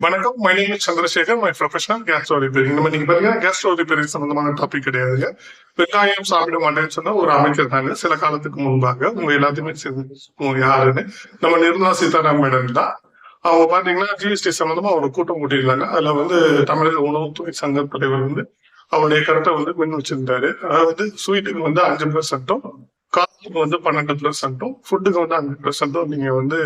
வணக்கம். My name Chandrasekar. My professional gastro repairing நம்ம நீங்க பாத்தீங்கன்னா கேஸ்ட்ரோ ரிப்பேரிங் சம்பந்தமான டாபிக் கிடையாதுங்க வெங்காயம் சாப்பிட மாட்டேன்னு சொன்னா ஒரு அமைச்சர் தாங்க. சில காலத்துக்கு முன்பாக உங்க எல்லாத்தையுமே சேர்ந்து யாருன்னு. நம்ம நிர்மலா சீதாராமன் மேடம் தான். அவங்க பாத்தீங்கன்னா ஜிஎஸ்டி சம்பந்தமா ஒரு கூட்டம் கூட்டியிருந்தாங்க. அதுல வந்து தமிழக உணவுத்துறை சங்க தலைவர் வந்து அவருடைய கருத்தை வந்து மின் வச்சிருந்தாரு. அதாவது ஸ்வீட்டுக்கு வந்து அஞ்சு பெர்சென்ட்டும் காஃபிக்கு வந்து பன்னெண்டு பெர்சென்ட்டும் ஃபுட்டுக்கு வந்து அஞ்சு பெர்சென்ட்டும் நீங்க வந்து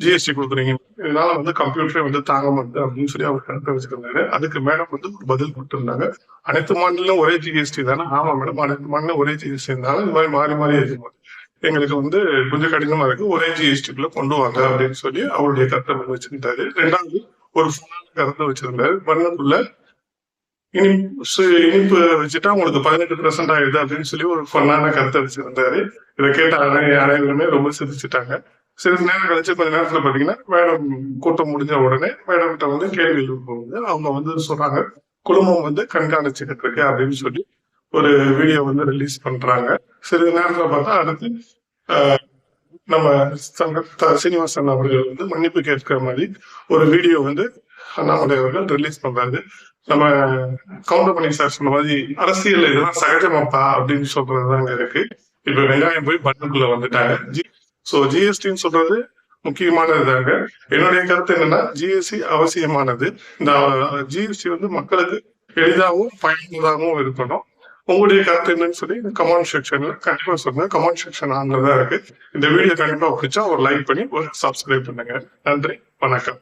ஜிஎஸ்டி கொடுக்குறீங்க இதனால வந்து கம்ப்யூட்டரே வந்து தாங்க மாட்டேன் அப்படின்னு சொல்லி அவர் கருத்தை வச்சிருந்தாரு அதுக்கு மேடம் வந்து ஒரு பதில் கொடுத்துருந்தாங்க. அனைத்து மாநிலம் ஒரே ஜிஎஸ்டி தானே? ஆமா மேடம் அனைத்து மாநிலம் ஒரே ஜிஎஸ்டி இருந்தாலும் இந்த மாதிரி மாறி மாறி இருக்கும்போது எங்களுக்கு வந்து கொஞ்சம் கடினமா இருக்கு. ஒரே ஜிஎஸ்டிக்குள்ள கொண்டு வாங்க அப்படின்னு சொல்லி அவருடைய கருத்தை வச்சிருந்தாரு ரெண்டாவது ஒரு ஃபுல்லான கருத்தை வச்சிருந்தாரு மண்ணுக்குள்ள இனிப்பு இனிப்பு வச்சுட்டா உங்களுக்கு பதினெட்டு பெர்சென்ட் ஆயிடுது அப்படின்னு சொல்லி ஒரு ஃபன்னான கருத்தை வச்சிருந்தாரு இதை கேட்ட அனை- அனைவருமே ரொம்ப சிரிச்சுட்டாங்க. சிறிது நேரம் கழிச்சு கொஞ்ச நேரத்துல பாத்தீங்கன்னா மேடம் கூட்டம் முடிஞ்ச உடனே மேடம் கிட்ட வந்து கேள்வி எழுப்பும்போது அவங்க வந்து சொல்றாங்க குடும்பம் வந்து கண்காணிச்சுக்கிட்டு இருக்கு அப்படின்னு சொல்லி ஒரு வீடியோ வந்து ரிலீஸ் பண்றாங்க. சிறிது நேரத்துல பார்த்தா அடுத்து ஆஹ், நம்ம சங்க சீனிவாசன் அவர்கள் வந்து மன்னிப்பு கேட்கிற மாதிரி ஒரு வீடியோ வந்து அண்ணாமலை அவர்கள் ரிலீஸ் பண்றாரு. நம்ம கவுண்டமணி சார் சொன்ன மாதிரி அரசியல் இதெல்லாம் சகஜமாப்பா அப்படின்னு சொல்றதுதாங்க இருக்கு. இப்ப வெங்காயம் போய் பண்ணுக்குள்ள வந்துட்டாங்க. சோ ஜிஎஸ்டின்னு சொல்றது முக்கியமானதுதாங்க. என்னுடைய கருத்து என்னன்னா ஜிஎஸ்டி அவசியமானது. இந்த ஜிஎஸ்டி வந்து மக்களுக்கு எளிதாகவும் பயனுள்ளதாகவும் இருக்கணும். உங்களுடைய கருத்து என்னன்னு சொல்லி கமெண்ட் செக்ஷன்ல கண்டிப்பா சொல்லுங்க. கமெண்ட் செக்ஷன் ஆனதா தான் இருக்கு. இந்த வீடியோ கண்டிப்பா பிடிச்சா ஒரு லைக் பண்ணி ஒரு சப்ஸ்கிரைப் பண்ணுங்க. நன்றி. வணக்கம்.